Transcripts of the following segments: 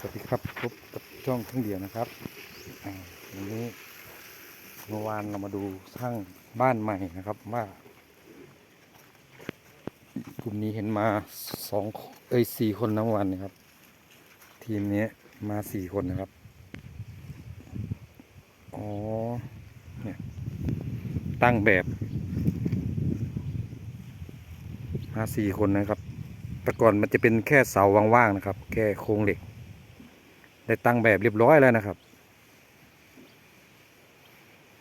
สวัสดีครับพบกับช่องทั้งเดียวนะครับวันนี้เมื่อวานเรามาดูสร้างบ้านใหม่นะครับว่ากลุ่มนี้เห็นมาสองเอ้ยสี่คนนะวานนะครับ ทีมนี้มาสี่คนนะครับอ๋อเนี่ยตั้งแบบมาสี่คนนะครับแต่ก่อนมันจะเป็นแค่เสาว่างๆนะครับ แค่โครงเหล็ก ได้ตั้งแบบเรียบร้อยแล้วนะครับ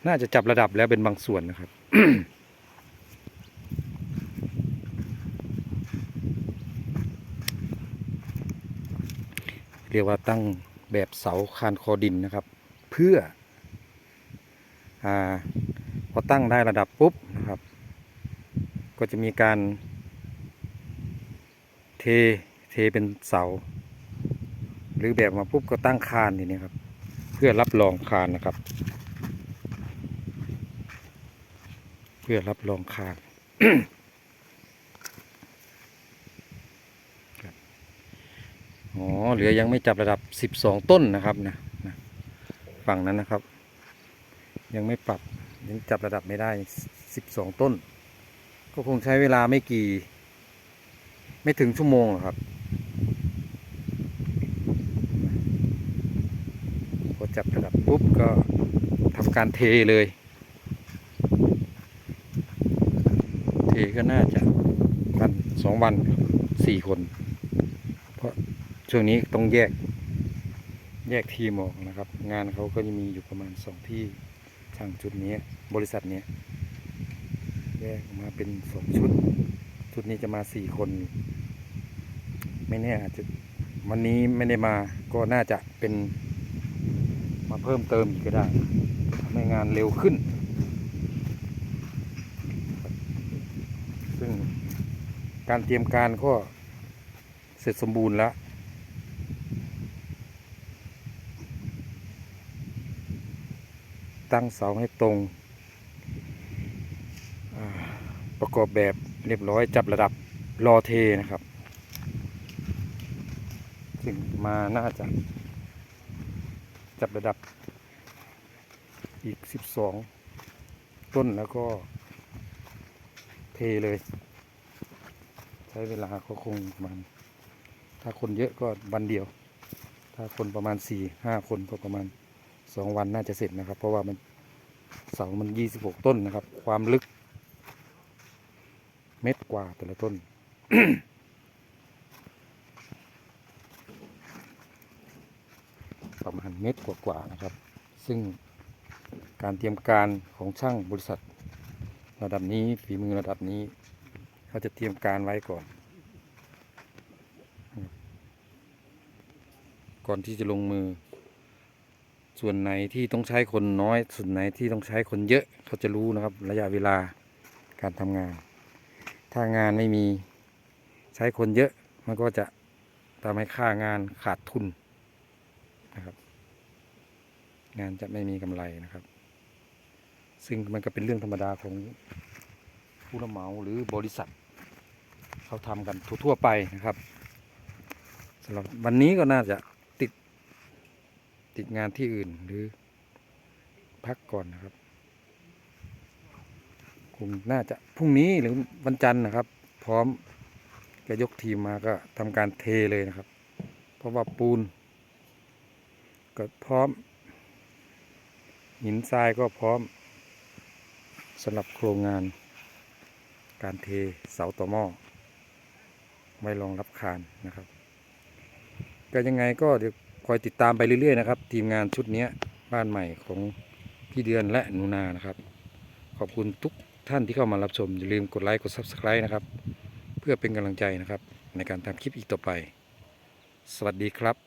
น่าจะจับระดับแล้วเป็นบางส่วนนะครับเรียกว่าตั้งแบบเสาคานคอดินนะครับ เพื่ออพอตั้งได้ระดับปุ๊บนะครับ ก็จะมีการเทเทเป็นเสา หรือแบบมาปุ๊บก็ตั้งคานทีนี้ครับ เพื่อรับรองคานนะครับ เพื่อรับรองคานอ๋อเหลือยังไม่จับระดับ12ต้นนะครับนะนะฝั่งนั้นนะครับ ยังไม่ปรับยังจับระดับไม่ได้12ต้น ก็คงใช้เวลาไม่กี่ ไม่ถึงชั่วโมงหรอกครับพอ จับระดับปุ๊บก็ทำการเทเลย เทก็น่าจะวันสองวันสี่คน เพราะช่วงนี้ต้องแยกแยกทีมออกนะครับ งานเขาก็จะมีอยู่ประมาณสองที่ช่างชุดนี้บริษัทนี้แยกออกมาเป็นสองชุด ชุดนี้จะมาสี่คน ไม่แน่อาจจะวันนี้ไม่ได้มาก็น่าจะเป็น มาเพิ่มเติมอีกก็ได้ทำให้งานเร็วขึ้น ซึ่งการเตรียมการก็เสร็จสมบูรณ์แล้วตั้งเสาให้ตรง ประกอบแบบเรียบร้อยจับระดับรอเทนะครับ ซึ่งมาน่าจะ จับระดับอีก 12 ต้นแล้วก็เทเลย ใช้เวลาก็คงประมาณ ถ้าคนเยอะก็วันเดียว ถ้าคนประมาณ 4-5 คนก็ประมาณ 2 วันน่าจะเสร็จนะครับ เพราะว่ามันเสามัน 26 ต้นนะครับ ความลึก เม็ดกว่าแต่ละต้น ประมาณเม็ดกว่าๆนะครับ ซึ่งการเตรียมการของช่างบริษัท ระดับนี้ฝีมือระดับนี้ เขาจะเตรียมการไว้ก่อน ก่อนที่จะลงมือ ส่วนไหนที่ต้องใช้คนน้อย ส่วนไหนที่ต้องใช้คนเยอะเขาจะรู้นะครับ ระยะเวลาการทำงาน ถ้างานไม่มีใช้คนเยอะมันก็จะทำให้ค่างานขาดทุน นะครับ งานจะไม่มีกำไรนะครับ ซึ่งมันก็เป็นเรื่องธรรมดาของผู้รับเหมาหรือบริษัท เขาทำกันทั่วๆไปนะครับสำหรับวันนี้ก็น่าจะติดติดงานที่อื่นหรือพักก่อนนะครับคงน่าจะพรุ่งนี้หรือวันจันทร์นะครับ พร้อมจะยกทีมมาก็ทำการเทเลยนะครับ เพราะว่าปูน ก็พร้อม หินทรายก็พร้อมสำหรับโครงงาน การเทเสาต่อหม้อไว้รองรับคานนะครับก็ยังไงก็เดี๋ยวคอยติดตามไปเรื่อยๆนะครับ ทีมงานชุดนี้บ้านใหม่ของพี่เดือนและหนูนานะครับ ขอบคุณทุกท่านที่เข้ามารับชม อย่าลืมกดไลค์กด Subscribe นะครับ เพื่อเป็นกำลังใจนะครับ ในการทำคลิปอีกต่อไป สวัสดีครับ